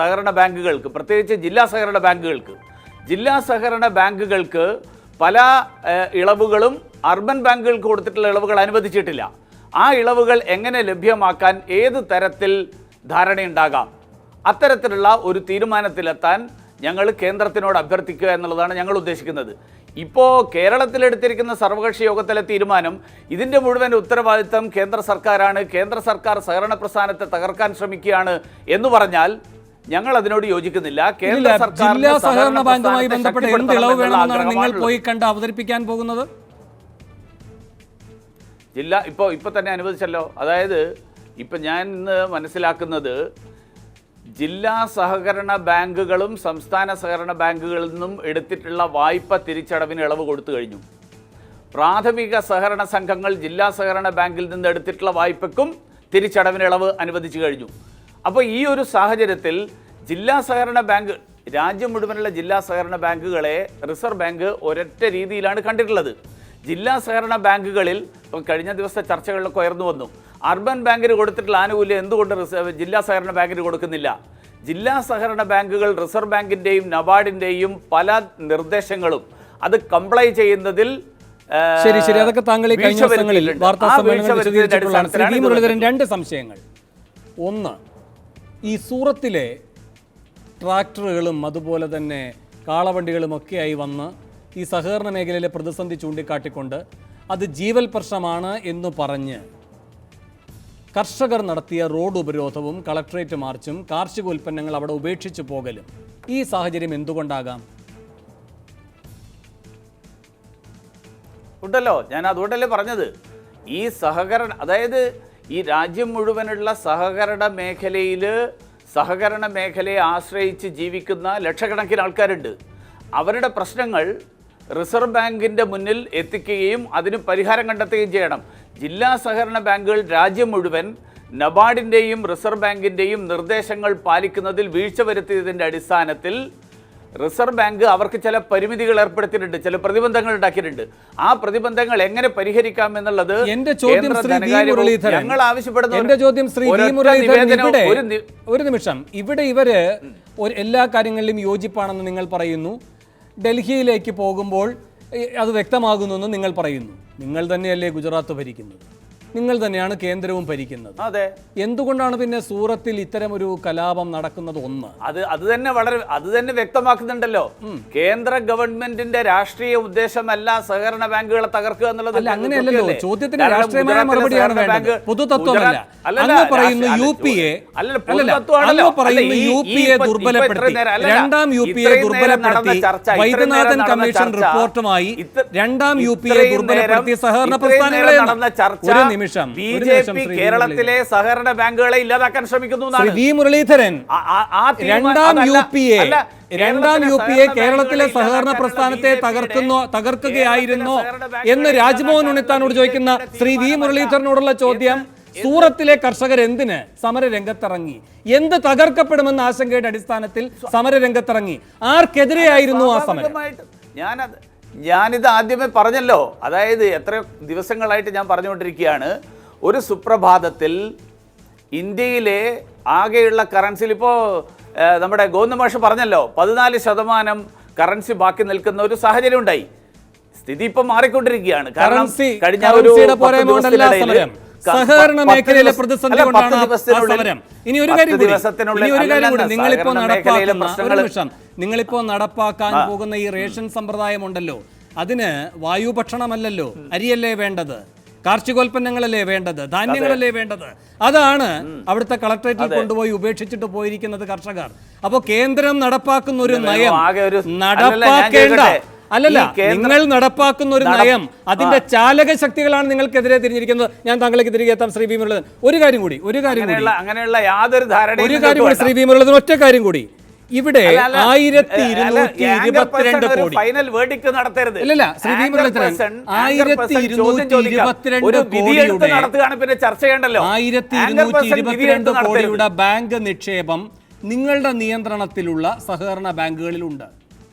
സഹകരണ ബാങ്കുകൾക്ക് പ്രത്യേകിച്ച് ജില്ലാ സഹകരണ ബാങ്കുകൾക്ക്. ജില്ലാ സഹകരണ ബാങ്കുകൾക്ക് പല ഇളവുകളും അർബൻ ബാങ്കുകൾക്ക് കൊടുത്തിട്ടുള്ള ഇളവുകൾ അനുവദിച്ചിട്ടില്ല. ആ ഇളവുകൾ എങ്ങനെ ലഭ്യമാക്കാൻ ഏത് തരത്തിൽ ധാരണയുണ്ടാകാം? അത്തരത്തിലുള്ള ഒരു തീരുമാനത്തിലെത്താൻ ഞങ്ങൾ കേന്ദ്രത്തിനോട് അഭ്യർത്ഥിക്കുക എന്നുള്ളതാണ് ഞങ്ങൾ ഉദ്ദേശിക്കുന്നത്. ഇപ്പോൾ കേരളത്തിലെടുത്തിരിക്കുന്ന സർവകക്ഷി യോഗത്തിലെ തീരുമാനം ഇതിന്റെ മുഴുവൻ ഉത്തരവാദിത്തം കേന്ദ്ര സർക്കാരാണ്. കേന്ദ്ര സർക്കാർ സഹകരണ പ്രസ്ഥാനത്തെ തകർക്കാൻ ശ്രമിക്കുകയാണ് എന്ന് പറഞ്ഞാൽ ഞങ്ങൾ അതിനോട് യോജിക്കുന്നില്ല കേന്ദ്ര സർക്കാർ ജില്ലാ സഹകരണ ബാങ്കുമായി ബന്ധപ്പെട്ട് എന്ത് ഇളവ് വേണമെന്നാണ് നിങ്ങൾ പോയി കണ്ട് അവതരിപ്പിക്കാൻ പോകുന്നത്? ജില്ല ഇപ്പോൾ ഇപ്പോൾ തന്നെ അനുവദിച്ചല്ലോ. അതായത് ഇപ്പം ഞാൻ ഇന്ന് മനസ്സിലാക്കുന്നത് ജില്ലാ സഹകരണ ബാങ്കുകളും സംസ്ഥാന സഹകരണ ബാങ്കുകളിൽ നിന്നും എടുത്തിട്ടുള്ള വായ്പ തിരിച്ചടവിന് ഇളവ് കൊടുത്തു കഴിഞ്ഞു. പ്രാഥമിക സഹകരണ സംഘങ്ങൾ ജില്ലാ സഹകരണ ബാങ്കിൽ നിന്ന് എടുത്തിട്ടുള്ള വായ്പയ്ക്കും തിരിച്ചടവിന് ഇളവ് അനുവദിച്ചു കഴിഞ്ഞു. അപ്പോൾ ഈ ഒരു സാഹചര്യത്തിൽ ജില്ലാ സഹകരണ ബാങ്ക് രാജ്യം മുഴുവനുള്ള ജില്ലാ സഹകരണ ബാങ്കുകളെ റിസർവ് ബാങ്ക് ഒരൊറ്റ രീതിയിലാണ് കണ്ടിട്ടുള്ളത്. ജില്ലാ സഹകരണ ബാങ്കുകളിൽ ഇപ്പം കഴിഞ്ഞ ദിവസത്തെ ചർച്ചകളിലൊക്കെ ഉയർന്നു വന്നു. അർബൻ ബാങ്കിന് കൊടുത്തിട്ടുള്ള ആനുകൂല്യം എന്തുകൊണ്ട് റിസർവ് ജില്ലാ സഹകരണ ബാങ്കിന് കൊടുക്കുന്നില്ല? ജില്ലാ സഹകരണ ബാങ്കുകൾ റിസർവ് ബാങ്കിന്റെയും നബാർഡിന്റെയും പല നിർദ്ദേശങ്ങളും അത് കംപ്ലൈ ചെയ്യുന്നതിൽ ശരി ശരി. അതൊക്കെ താങ്കൾ കഴിഞ്ഞ ദിവസങ്ങളിൽ വാർത്താ സമ്മേളനത്തിൽ. രണ്ട് സംശയങ്ങൾ. ഒന്ന് ഈ സൂറത്തിലെ ട്രാക്ടറുകളും അതുപോലെ തന്നെ കാളവണ്ടികളും ഒക്കെയായി വന്ന് ഈ സഹകരണ മേഖലയിലെ പ്രതിസന്ധി ചൂണ്ടിക്കാട്ടിക്കൊണ്ട് അത് ജീവൽ പ്രശ്നമാണ് എന്ന് പറഞ്ഞ് കർഷകർ നടത്തിയ റോഡ് ഉപരോധവും കളക്ട്രേറ്റ് മാർച്ചും കാർഷിക ഉൽപ്പന്നങ്ങൾ അവിടെ ഉപേക്ഷിച്ചു പോകലും ഈ സാഹചര്യം എന്തുകൊണ്ടാകാം? ഉണ്ടല്ലോ. ഞാൻ അതുകൊണ്ടല്ലേ പറഞ്ഞത്. ഈ സഹകരണ അതായത് ഈ രാജ്യം മുഴുവനുള്ള സഹകരണ മേഖലയിൽ സഹകരണ മേഖലയെ ആശ്രയിച്ച് ജീവിക്കുന്ന ലക്ഷക്കണക്കിന് ആൾക്കാരുണ്ട്. അവരുടെ പ്രശ്നങ്ങൾ റിസർവ് ബാങ്കിന്റെ മുന്നിൽ എത്തിക്കുകയും അതിന് പരിഹാരം കണ്ടെത്തുകയും ചെയ്യണം. ജില്ലാ സഹകരണ ബാങ്കുകൾ രാജ്യം മുഴുവൻ നബാർഡിന്റെയും റിസർവ് ബാങ്കിന്റെയും നിർദ്ദേശങ്ങൾ പാലിക്കുന്നതിൽ വീഴ്ച വരുത്തിയതിന്റെ അടിസ്ഥാനത്തിൽ റിസർവ് ബാങ്ക് അവർക്ക് ചില പരിമിതികൾ ഏർപ്പെടുത്തിയിട്ടുണ്ട് ചില പ്രതിബന്ധങ്ങൾ ഉണ്ടാക്കിയിട്ടുണ്ട്. ആ പ്രതിബന്ധങ്ങൾ എങ്ങനെ പരിഹരിക്കാം എന്നുള്ളത് എന്റെ ചോദ്യം ശ്രീ മുരളീധരൻ ഞങ്ങൾ ആവശ്യപ്പെടുന്ന എന്റെ ചോദ്യം ശ്രീ മുരളീധരൻ ഇവിടെ ഒരു നിമിഷം. ഇവിടെ ഇവർ എല്ലാ കാര്യങ്ങളിലും യോജിപ്പാണെന്ന് നിങ്ങൾ പറയുന്നു. ഡൽഹിയിലേക്ക് പോകുമ്പോൾ അത് വ്യക്തമാകുന്നു എന്ന് നിങ്ങൾ പറയുന്നു. നിങ്ങൾ തന്നെയല്ലേ ഗുജറാത്ത് ഭരിക്കുന്നത്. നിങ്ങൾ തന്നെയാണ് കേന്ദ്രവും ഭരിക്കുന്നത്. അതെ. എന്തുകൊണ്ടാണ് പിന്നെ സൂറത്തിൽ ഇത്തരം ഒരു കലാപം നടക്കുന്നത് ഒന്ന്? അത് അത് തന്നെ വളരെ അത് തന്നെ വ്യക്തമാക്കുന്നുണ്ടല്ലോ. കേന്ദ്ര ഗവൺമെന്റിന്റെ രാഷ്ട്രീയ ഉദ്ദേശമല്ല സഹകരണ ബാങ്കുകളെ തകർക്കുക എന്നുള്ളത് അല്ല അങ്ങനെയല്ലല്ലോ. ചോദ്യത്തിന് രാഷ്ട്രീയമായ മറുപടിയാണ് വേണ്ടത്. പൊതുതത്വമല്ല. അങ്ങ് പറയുന്നു യു പി എ. അങ്ങ് പറയുന്നു യു പി എ ദുർബലപ്പെടുത്തി. രണ്ടാം യു പി എ ദുർബലപ്പെടുത്തി വൈദ്യനാഥൻ കമ്മീഷൻ റിപ്പോർട്ടുമായി രണ്ടാം യു പി എ ദുർബലപ്പെടുത്തി സഹകരണ പ്രസ്ഥാനങ്ങളെ നടന്ന ചർച്ച ഒരു നിമിഷം ബി ജെ പി കേരളത്തിലെ സഹകരണ ബാങ്കുകളെ ഇല്ലാതാക്കാൻ ശ്രമിക്കുന്നു ശ്രീ വി മുരളീധരൻ രണ്ടാം യു പി എ രണ്ടാം യു പി എ കേരളത്തിലെ സഹകരണ പ്രസ്ഥാനത്തെ തകർക്കുന്നു തകർക്കുകയായിരുന്നു എന്ന് രാജ്മോഹൻ ഉണ്ണിത്താനോട് ചോദിക്കുന്ന ശ്രീ വി മുരളീധരനോടുള്ള ചോദ്യം സൂറത്തിലെ കർഷകർ എന്തിന് സമര രംഗത്തിറങ്ങി എന്ത് തകർക്കപ്പെടുമെന്ന ആശങ്കയുടെ അടിസ്ഥാനത്തിൽ സമര രംഗത്തിറങ്ങി ആർക്കെതിരെയായിരുന്നു ആ സമരം? ഞാനത് ഞാനിത് ആദ്യമേ പറഞ്ഞല്ലോ. അതായത് എത്ര ദിവസങ്ങളായിട്ട് ഞാൻ പറഞ്ഞുകൊണ്ടിരിക്കുകയാണ്. ഒരു സുപ്രഭാതത്തിൽ ഇന്ത്യയിലെ ആകെയുള്ള കറൻസിയിൽ ഇപ്പോൾ നമ്മുടെ ഗോവിന്ദമാഷ് പറഞ്ഞല്ലോ പതിനാല് ശതമാനം കറൻസി ബാക്കി നിൽക്കുന്ന ഒരു സാഹചര്യം ഉണ്ടായി സ്ഥിതി ഇപ്പം മാറിക്കൊണ്ടിരിക്കുകയാണ്. കാരണം കഴിഞ്ഞ ഒരു സഹകരണ മേഖലയിലെ പ്രതിസന്ധി കൊണ്ടാണ് സമരം. ഇനി ഒരു കാര്യം ദിവസത്തിനുള്ളിൽ നിങ്ങളിപ്പോ നടപ്പാക്കുന്ന ഒരു പ്രശ്നങ്ങൾ- നിമിഷം. നിങ്ങളിപ്പോ നടപ്പാക്കാൻ പോകുന്ന ഈ റേഷൻ സമ്പ്രദായം ഉണ്ടല്ലോ അതിന് വായു ഭക്ഷണമല്ലല്ലോ അരിയല്ലേ വേണ്ടത്? കാർഷികോൽപ്പന്നങ്ങളല്ലേ വേണ്ടത്? ധാന്യങ്ങളല്ലേ വേണ്ടത്? അതാണ് അവിടുത്തെ കളക്ടറേറ്റിൽ കൊണ്ടുപോയി ഉപേക്ഷിച്ചിട്ട് പോയിരിക്കുന്നത് കർഷകർ. അപ്പോൾ കേന്ദ്രം നടപ്പാക്കുന്ന ഒരു നയം നടപ്പാക്കേണ്ട. അല്ലല്ല നിങ്ങൾ നടപ്പാക്കുന്ന ഒരു നയം അതിന്റെ ചാലക ശക്തികളാണ് നിങ്ങൾക്കെതിരെ തിരിഞ്ഞിരിക്കുന്നത്. ഞാൻ താങ്കളേക്ക് തിരികെ എത്താം ശ്രീ വി ഒരു കാര്യം കൂടി ഒരു കാര്യം കൂടി. അങ്ങനെയുള്ള യാതൊരു ഒരു കാര്യം കൂടി ശ്രീ വി മുരളീധരൻ ഒറ്റ കാര്യം കൂടി. ഇവിടെ ആയിരത്തി ഇരുന്നൂറ്റി ഇരുപത്തിരണ്ട് കോടി. ഫൈനൽ വേർഡിക്ട് നടത്തരുത്. ഇല്ലല്ല, ശ്രീ ആയിരത്തി ഇരുന്നൂറ്റി ഇരുപത്തിരണ്ട് കോടിയുടെ- നടത്തുകയാണ് പിന്നെ ചർച്ച ചെയ്യണ്ടല്ലോ ആയിരത്തി ഇരുന്നൂറ്റി ഇരുപത്തിരണ്ട് കോടിയുടെ ബാങ്ക് നിക്ഷേപം നിങ്ങളുടെ നിയന്ത്രണത്തിലുള്ള സഹകരണ ബാങ്കുകളിലുണ്ട്.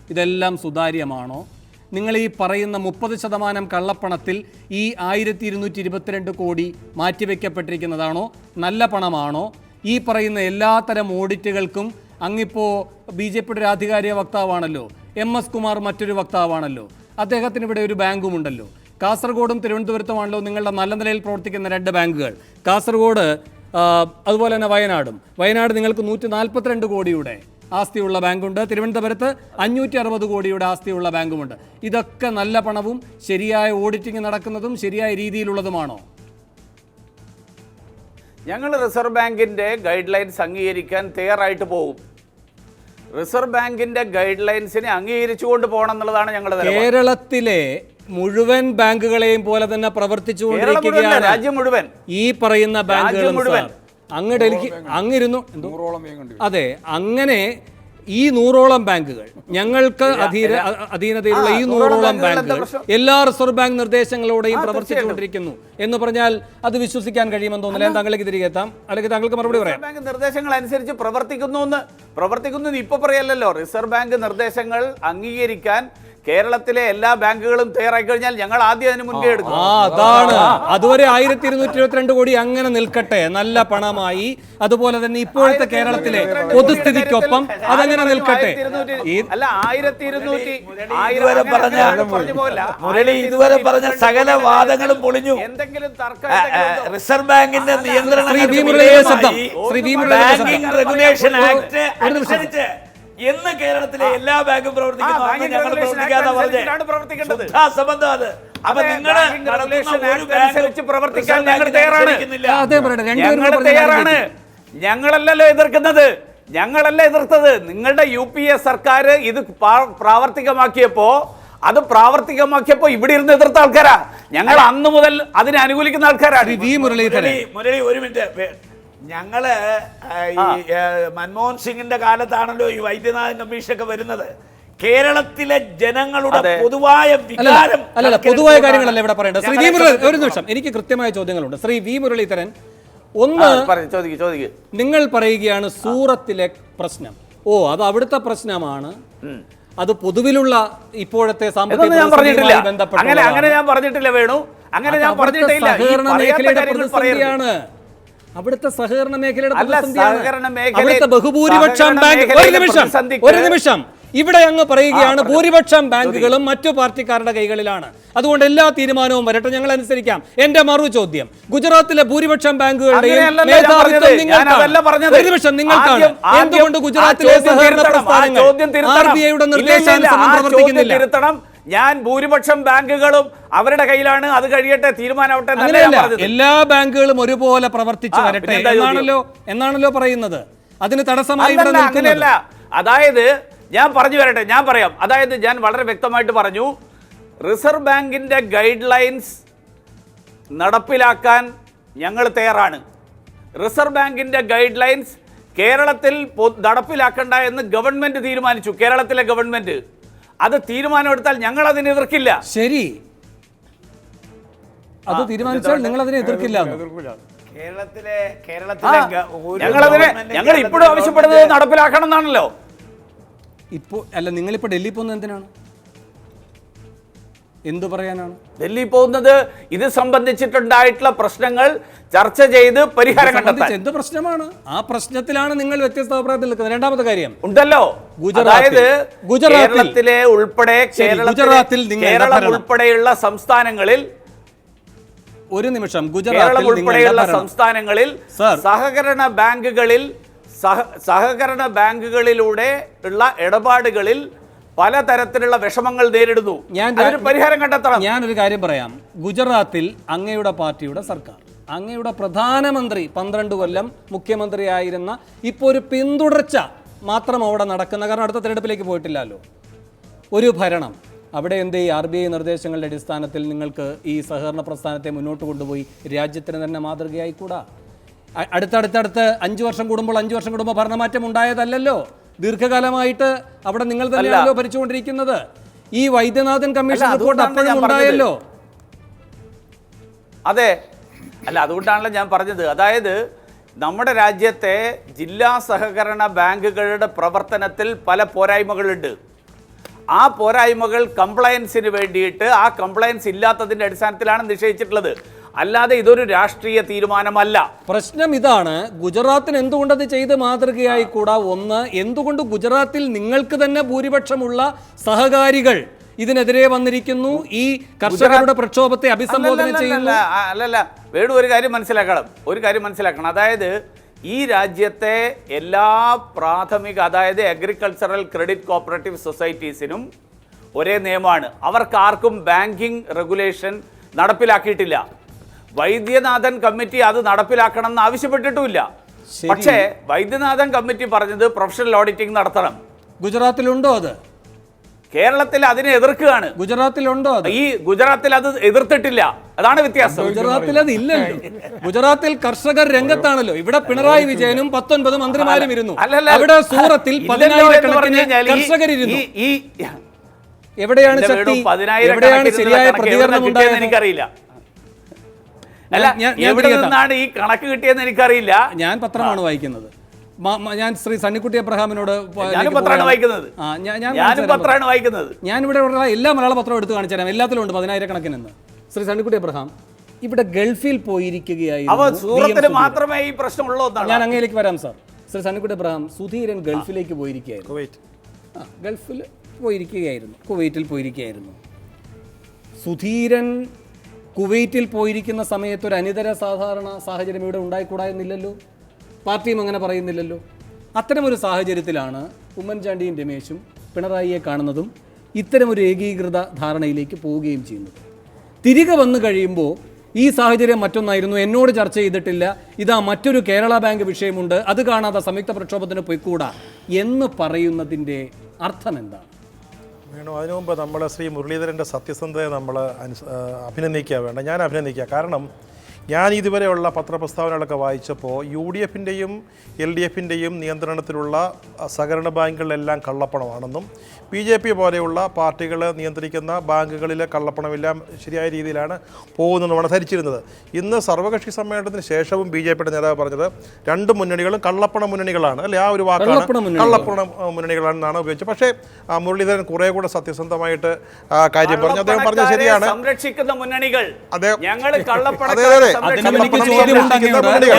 ഇതെല്ലാം സുതാര്യമാണോ? നിങ്ങൾ ഈ പറയുന്ന മുപ്പത് ശതമാനം കള്ളപ്പണത്തിൽ ഈ ആയിരത്തി ഇരുന്നൂറ്റി ഇരുപത്തിരണ്ട് കോടി മാറ്റിവെക്കപ്പെട്ടിരിക്കുന്നതാണോ? നല്ല പണമാണോ? ഈ പറയുന്ന എല്ലാത്തരം ഓഡിറ്റുകൾക്കും അങ്ങിപ്പോൾ ബി ജെ പിയുടെ ഒരു ആധികാരിക വക്താവാണല്ലോ. എം എസ് കുമാർ മറ്റൊരു വക്താവാണല്ലോ. അദ്ദേഹത്തിന് ഇവിടെ ഒരു ബാങ്കും ഉണ്ടല്ലോ കാസർഗോഡും തിരുവനന്തപുരത്തുമാണല്ലോ നിങ്ങളുടെ നല്ല നിലയിൽ പ്രവർത്തിക്കുന്ന രണ്ട് ബാങ്കുകൾ. കാസർഗോഡ് അതുപോലെ തന്നെ വയനാടും. വയനാട് നിങ്ങൾക്ക് നൂറ്റി നാൽപ്പത്തിരണ്ട് കോടിയുടെ ആസ്തിയുള്ള ബാങ്കുണ്ട്. തിരുവനന്തപുരത്ത് അഞ്ഞൂറ്റി അറുപത് കോടിയുടെ ആസ്തിയുള്ള ബാങ്കുമുണ്ട്. ഇതൊക്കെ നല്ല പണവും ശരിയായ ഓഡിറ്റിംഗ് നടക്കുന്നതും ശരിയായ രീതിയിലുള്ളതുമാണോ? ഞങ്ങൾ റിസർവ് ബാങ്കിന്റെ ഗൈഡ് ലൈൻസ് അംഗീകരിക്കാൻ തയ്യാറായിട്ട് പോകും. റിസർവ് ബാങ്കിന്റെ ഗൈഡ് ലൈൻസിനെ അംഗീകരിച്ചുകൊണ്ട് പോകണം എന്നുള്ളതാണ് ഞങ്ങളുടെ കേരളത്തിലെ മുഴുവൻ ബാങ്കുകളെയും പോലെ തന്നെ പ്രവർത്തിച്ചു കൊണ്ടിരിക്കുകയാണ് പ്രവർത്തിച്ചുകൊണ്ടിരിക്കുകയാണ് രാജ്യം മുഴുവൻ. ഈ പറയുന്ന ബാങ്കുകൾ മുഴുവൻ. അങ്ങ് ഡൽഹി അങ്ങിരുന്നു അതെ അങ്ങനെ ഈ നൂറോളം ബാങ്കുകൾ ഞങ്ങൾക്ക് അധീന അധീനതയിലുള്ള ഈ നൂറോളം ബാങ്കുകൾ? എല്ലാ റിസർവ് ബാങ്ക് നിർദ്ദേശങ്ങളോടെയും പ്രവർത്തിച്ചുകൊണ്ടിരിക്കുന്നു. എന്ന് പറഞ്ഞാൽ അത് വിശ്വസിക്കാൻ കഴിയുമെന്ന് തോന്നില്ല താങ്കൾക്ക് തിരികെ എത്താം അല്ലെങ്കിൽ താങ്കൾക്ക് മറുപടി പറയാം. ബാങ്ക് നിർദ്ദേശങ്ങൾ അനുസരിച്ച് പ്രവർത്തിക്കുന്നു എന്ന് പ്രവർത്തിക്കുന്നു ഇപ്പൊ പറയല്ലോ റിസർവ് ബാങ്ക് നിർദ്ദേശങ്ങൾ അംഗീകരിക്കാൻ കേരളത്തിലെ എല്ലാ ബാങ്കുകളും തയ്യാറായി കഴിഞ്ഞാൽ ഞങ്ങൾ ആദ്യം അതിന് മുൻകൈ എടുക്കും. ആ അതാണ്. അതുവരെ ആയിരത്തി ഇരുന്നൂറ്റി ഇരുപത്തിരണ്ട് കോടി അങ്ങനെ നിൽക്കട്ടെ. നല്ല പണമായി. അതുപോലെ തന്നെ ഇപ്പോഴത്തെ കേരളത്തിലെ പൊതുസ്ഥിതിക്കൊപ്പം അതങ്ങനെ നിൽക്കട്ടെ. അല്ല ആയിരത്തി ഇരുന്നൂറ്റി ഇതുവരെ പറഞ്ഞ മുരളി. ഇതുവരെ പറഞ്ഞ സകല വാദങ്ങളും പൊളിഞ്ഞു. എന്തെങ്കിലും തർക്കം? റിസർവ് ബാങ്കിന്റെ നിയന്ത്രണം ശ്രീ ശബ്ദം. ശ്രീ ശബ്ദം. ബാങ്കിംഗ് റെഗുലേഷൻ ആക്ട് അനുസരിച്ച് എന്ന് കേരളത്തിലെ എല്ലാ ബാങ്കും പ്രവർത്തിക്കുന്നു ഞങ്ങൾ പ്രവർത്തിക്കാതെ. സംബന്ധം അത്. അപ്പൊ അനുസരിച്ച് പ്രവർത്തിക്കാൻ ഞങ്ങൾ തയ്യാറാണ്. തയ്യാറാണ്. ഞങ്ങളല്ലല്ലോ എതിർക്കുന്നത്. ഞങ്ങളല്ല എതിർത്തത്. നിങ്ങളുടെ യു പി എ സർക്കാർ ഇത് പ്രാവർത്തികമാക്കിയപ്പോ അത് പ്രാവർത്തികമാക്കിയപ്പോ ഇവിടെ ഇരുന്ന് എതിർത്ത ആൾക്കാരാ. ഞങ്ങൾ അന്ന് മുതൽ അതിനെ അനുകൂലിക്കുന്ന ആൾക്കാരാണ് മുരളി മുരളി ഒരു മിനിറ്റ്. ഞങ്ങൾ ഈ മൻമോഹൻ സിംഗിന്റെ കാലത്താണല്ലോ ഈ വൈദ്യനാഥൻ കമ്മീഷൻ ഒക്കെ വരുന്നത്. കേരളത്തിലെ ജനങ്ങളുടെ പൊതുവായ വികാരം അല്ലല്ല പൊതുവായ കാര്യങ്ങളല്ല ഇവിടെ പറയേണ്ടത്? ശ്രീ വി മുരളി ഒരു നിമിഷം. എനിക്ക് കൃത്യമായ ചോദ്യങ്ങളുണ്ട്. ശ്രീ വി മുരളീധരൻ ഒന്ന് പറയ്, ചോദിക്ക് ചോദിക്ക്. നിങ്ങൾ പറയുകയാണ് സൂറത്തിലെ പ്രശ്നം. ഓ അത് അവിടുത്തെ പ്രശ്നമാണ്. അത് പൊതുവിലുള്ള ഇപ്പോഴത്തെ സാമ്പത്തിക ഞാൻ പറഞ്ഞിട്ടില്ല. ബന്ധപ്പെട്ട അങ്ങനെ അങ്ങനെ ഞാൻ പറഞ്ഞിട്ടില്ല വേണു. അങ്ങനെ ഞാൻ പറഞ്ഞിട്ടില്ല സഹകരണ മേഖലയുടെ പ്രതിസന്ധിയാണ്. അവിടുത്തെ സഹകരണ മേഖലയുടെ ബഹുഭൂരിപക്ഷം ബാങ്ക് ഒരു നിമിഷം ഒരു നിമിഷം ഇവിടെ അങ്ങ് പറയുകയാണ്. ഭൂരിപക്ഷം ബാങ്കുകളും മറ്റു പാർട്ടിക്കാരുടെ കൈകളിലാണ് അതുകൊണ്ട് എല്ലാ തീരുമാനവും വരട്ടെ ഞങ്ങൾ അനുസരിക്കാം എന്റെ മറു ചോദ്യം ഗുജറാത്തിലെ ഭൂരിപക്ഷം ബാങ്കുകളുടെയും മേധാവിത്വം. നിങ്ങൾക്കാണ്. ഒരു നിമിഷം നിങ്ങൾക്കാണ് എന്തുകൊണ്ട് ഗുജറാത്തിലെ സഹകരണ പ്രസ്ഥാനങ്ങൾ. ആർ ബി ഐയുടെ. നിർദ്ദേശാനുസരണം പ്രവർത്തിക്കുന്നില്ല ഞാൻ ഭൂരിപക്ഷം ബാങ്കുകളും അവരുടെ കയ്യിലാണ്. അത് കഴിയട്ടെ തീരുമാനമാവട്ടെ. എല്ലാ ബാങ്കുകളും ഒരുപോലെ പ്രവർത്തിച്ചു വരട്ടെ? എന്നാണല്ലോ എന്നാണല്ലോ പറയുന്നത്? അതിന് തടസ്സമായി അങ്ങനെയല്ല. അതായത് ഞാൻ പറഞ്ഞു വരട്ടെ ഞാൻ പറയാം. അതായത് ഞാൻ വളരെ വ്യക്തമായിട്ട് പറഞ്ഞു. റിസർവ് ബാങ്കിന്റെ ഗൈഡ് ലൈൻസ് നടപ്പിലാക്കാൻ ഞങ്ങൾ തയ്യാറാണ്. റിസർവ് ബാങ്കിന്റെ ഗൈഡ് ലൈൻസ് കേരളത്തിൽ നടപ്പിലാക്കണ്ട എന്ന് ഗവൺമെന്റ് തീരുമാനിച്ചു. കേരളത്തിലെ ഗവൺമെന്റ് അത് തീരുമാനമെടുത്താൽ ഞങ്ങൾ അതിനെ എതിർക്കില്ല. ശരി. അത് തീരുമാനിച്ചാൽ നിങ്ങൾ അതിനെ എതിർക്കില്ല എതിർക്കില്ല കേരളത്തിലെ ഞങ്ങളതിനെ ഞങ്ങൾ ഇപ്പോഴും ആവശ്യപ്പെടുന്നത് നടപ്പിലാക്കണം എന്നാണല്ലോ. ഇപ്പോൾ അല്ല നിങ്ങളിപ്പോൾ ഡൽഹി പോകുന്നത് എന്തിനാണ്? എന്തു പറയാനാണ്? ഡൽഹി പോകുന്നത് ഇത് സംബന്ധിച്ചിട്ടുണ്ടായിട്ടുള്ള പ്രശ്നങ്ങൾ ചർച്ച ചെയ്ത് പരിഹാരം കണ്ടെത്താൻ. എന്ത് പ്രശ്നമാണ്? ആ പ്രശ്നത്തിലാണ് നിങ്ങൾ വ്യത്യസ്ത അഭിപ്രായത്തിൽ നിൽക്കുന്നത്. രണ്ടാമത്തെ കാര്യം. ഉണ്ടല്ലോ. അതായത് കേരളത്തിലെ ഉൾപ്പെടെ ഗുജറാത്തിൽ കേരളം ഉൾപ്പെടെയുള്ള സംസ്ഥാനങ്ങളിൽ ഒരു നിമിഷം ഗുജറാത്തിൽ ഉൾപ്പെടെയുള്ള. സംസ്ഥാനങ്ങളിൽ സഹകരണ ബാങ്കുകളിൽ സഹ സഹകരണ ബാങ്കുകളിലൂടെ ഉള്ള ഇടപാടുകളിൽ പലതരത്തിലുള്ള വിഷമങ്ങൾ നേരിടുന്നു. ഞാൻ അതിന് പരിഹാരം കണ്ടെത്തണം. ഞാനൊരു കാര്യം പറയാം. ഗുജറാത്തിൽ അങ്ങയുടെ പാർട്ടിയുടെ സർക്കാർ അങ്ങയുടെ പ്രധാനമന്ത്രി പന്ത്രണ്ട് കൊല്ലം മുഖ്യമന്ത്രിയായിരുന്ന ഇപ്പോൾ ഒരു പിന്തുടർച്ച മാത്രം അവിടെ നടക്കുന്ന കാരണം അടുത്ത തിരഞ്ഞെടുപ്പിലേക്ക് പോയിട്ടില്ലല്ലോ. ഒരു ഭരണം. അവിടെ എന്ത് ഈ ആർ ബി ഐ നിർദ്ദേശങ്ങളുടെ അടിസ്ഥാനത്തിൽ നിങ്ങൾക്ക് ഈ സഹകരണ പ്രസ്ഥാനത്തെ മുന്നോട്ട് കൊണ്ടുപോയി രാജ്യത്തിന് തന്നെ മാതൃകയായിക്കൂടാ. അടുത്തടുത്തടുത്ത് അഞ്ച് വർഷം കൂടുമ്പോൾ അഞ്ച് വർഷം കൂടുമ്പോൾ ഭരണമാറ്റം ഉണ്ടായതല്ലല്ലോ. ദീർഘകാലമായിട്ട് അവിടെ നിങ്ങൾ തന്നെയാണല്ലോ ഭരിച്ചുകൊണ്ടിരിക്കുന്നത്. ഈ വൈദ്യനാഥൻ കമ്മീഷൻ റിപ്പോർട്ട് അപ്പോഴും ഉണ്ടായല്ലോ. അതെ. അല്ല അതുകൊണ്ടാണല്ലോ ഞാൻ പറഞ്ഞത്. അതായത് നമ്മുടെ രാജ്യത്തെ ജില്ലാ സഹകരണ ബാങ്കുകളുടെ പ്രവർത്തനത്തിൽ പല പോരായ്മകളുണ്ട്. ആ പോരായ്മകൾ കംപ്ലയൻസിന് വേണ്ടിയിട്ട് ആ കംപ്ലയൻസ് ഇല്ലാത്തതിന്റെ അടിസ്ഥാനത്തിലാണ് നിശ്ചയിച്ചിട്ടുള്ളത് അല്ലാതെ ഇതൊരു രാഷ്ട്രീയ തീരുമാനമല്ല. പ്രശ്നം ഇതാണ്. ഗുജറാത്തിന് എന്തുകൊണ്ടത് ചെയ്ത് മാതൃകയായി കൂടാ ഒന്ന് എന്തുകൊണ്ട് ഗുജറാത്തിൽ നിങ്ങൾക്ക് തന്നെ ഭൂരിപക്ഷമുള്ള സഹകാരികൾ ഇതിനെതിരെ വന്നിരിക്കുന്നു? ഈ കർഷകരുടെ പ്രക്ഷോഭത്തെ അഭിസംബോധന ചെയ്യുന്നു. അല്ലല്ല വേണു ഒരു കാര്യം മനസ്സിലാക്കണം. ഒരു കാര്യം മനസ്സിലാക്കണം. അതായത് ഈ രാജ്യത്തെ എല്ലാ പ്രാഥമിക അതായത് അഗ്രികൾച്ചറൽ ക്രെഡിറ്റ് കോപ്പറേറ്റീവ് സൊസൈറ്റീസിനും ഒരേ നിയമമാണ്. അവർക്ക് ആർക്കും ബാങ്കിങ് റെഗുലേഷൻ നടപ്പിലാക്കിയിട്ടില്ല. വൈദ്യനാഥൻ കമ്മിറ്റി അത് നടപ്പിലാക്കണം എന്ന് ആവശ്യപ്പെട്ടിട്ടുമില്ല. പക്ഷേ വൈദ്യനാഥൻ കമ്മിറ്റി പറഞ്ഞത് പ്രൊഫഷണൽ ഓഡിറ്റിംഗ് നടത്തണം. ഗുജറാത്തിലുണ്ടോ അത്? കേരളത്തിൽ അതിനെ എതിർക്കുകയാണ്. ഗുജറാത്തിലുണ്ടോ ഈ ഗുജറാത്തിൽ അത് എതിർത്തിട്ടില്ല. അതാണ് വ്യത്യാസം. ഗുജറാത്തിൽ അത് ഇല്ലല്ലോ. ഗുജറാത്തിൽ കർഷകർ രംഗത്താണല്ലോ. ഇവിടെ പിണറായി വിജയനും പത്തൊൻപത് മന്ത്രിമാരും ഇരുന്നു. അല്ലല്ല, അവിടെ സൂറത്തിൽ പതിനായിരക്കണക്കിന് എവിടെയാണ് ശക്തി? പതിനായിരം എവിടെയാണ് ശരിയായ പ്രതികരണം ഉണ്ടായത് എനിക്കറിയില്ല. അല്ല ഞാൻ- ഞാൻ- ഞാൻ എവിടെ നിന്നാണ് ഈ കണക്ക് കിട്ടിയെന്ന് എനിക്കറിയില്ല. ഞാൻ പത്രമാണ് വായിക്കുന്നത്. ഞാൻ ശ്രീ സണ്ണിക്കുട്ടി അബ്രഹാമിനോട് ഞാൻ- ഞാൻ ഞാനും കാണിച്ചു തരാം പത്രമാണ് വായിക്കുന്നത്. ഞാൻ ഇവിടെ ഉള്ള എല്ലാ മലയാള പത്രം എടുത്ത് കാണിച്ചു തരാം. എല്ലാത്തിലും ഉണ്ട് പതിനായിരക്കണക്കിനെന്ന് ശ്രീ സണ്ണിക്കുട്ടി അബ്രഹാം ഇവിടെ ഗൾഫിൽ പോയിരിക്കുകയായിരുന്നു. മാത്രമേ ഈ പ്രശ്നമുള്ളൂ ഞാൻ അങ്ങേലേക്ക് അങ്ങയിലേക്ക് വരാം സാർ. ശ്രീ സണ്ണിക്കുട്ടി അബ്രഹാം സുധീരൻ ഗൾഫിലേക്ക് പോയിരിക്കുകയായിരുന്നു. ഗൾഫിൽ പോയിരിക്കുകയായിരുന്നു കുവൈറ്റിൽ പോയിരിക്കുകയായിരുന്നു. സുധീരൻ കുവൈറ്റിൽ പോയിരിക്കുന്ന സമയത്ത് ഒരു അനിതര സാധാരണ സാഹചര്യം ഇവിടെ ഉണ്ടായിക്കൂടായെന്നില്ലല്ലോ പാർട്ടിയും അങ്ങനെ പറയുന്നില്ലല്ലോ? അത്തരമൊരു സാഹചര്യത്തിലാണ് ഉമ്മൻചാണ്ടിയും രമേശും പിണറായിയെ കാണുന്നതും ഇത്തരമൊരു ഏകീകൃത ധാരണയിലേക്ക് പോവുകയും ചെയ്യുന്നത്. തിരികെ വന്നു കഴിയുമ്പോൾ ഈ സാഹചര്യം മറ്റൊന്നായിരുന്നു. എന്നോട് ചർച്ച ചെയ്തിട്ടില്ല. ഇതാ മറ്റൊരു കേരള ബാങ്ക് വിഷയമുണ്ട്. അത് കാണാതെ സംയുക്ത പ്രക്ഷോഭത്തിന് പോയിക്കൂടാ എന്ന് പറയുന്നതിന്റെ അർത്ഥം എന്താണ് വേണു അതിനു മുമ്പ് നമ്മൾ ശ്രീ മുരളീധരന്റെ സത്യസന്ധതയെ നമ്മൾ അനുസ അഭിനന്ദിക്കുക വേണ്ട. ഞാൻ അഭിനന്ദിക്കുക. കാരണം ഞാൻ ഇതുവരെയുള്ള പത്രപ്രസ്താവനകളൊക്കെ വായിച്ചപ്പോൾ യു ഡി എഫിന്റെയും എൽ ഡി എഫിന്റെയും നിയന്ത്രണത്തിലുള്ള സഹകരണ ബാങ്കുകളെല്ലാം കള്ളപ്പണമാണെന്നും ബി ജെ പി പോലെയുള്ള പാർട്ടികൾ നിയന്ത്രിക്കുന്ന ബാങ്കുകളിലെ കള്ളപ്പണമെല്ലാം ശരിയായ രീതിയിലാണ് പോകുന്നതെന്നാണ് ധരിച്ചിരുന്നത്. ഇന്ന് സർവകക്ഷി സമ്മേളനത്തിന് ശേഷവും ബി ജെ പിയുടെ നേതാവ് പറഞ്ഞത് രണ്ട് മുന്നണികളും കള്ളപ്പണ മുന്നണികളാണ്. അല്ലെ? ആ ഒരു വാക്കാണ് കള്ളപ്പണ. കള്ളപ്പണ മുന്നണികളാണെന്നാണ് ഉപയോഗിച്ചത്. പക്ഷേ മുരളീധരൻ കുറെ കൂടെ സത്യസന്ധമായിട്ട് കാര്യം പറഞ്ഞു. അദ്ദേഹം പറഞ്ഞത് ശരിയാണ്. സംരക്ഷിക്കുന്ന മുന്നണികൾ. ഞങ്ങൾ ചോദ്യമുണ്ട് മുന്നണികൾ.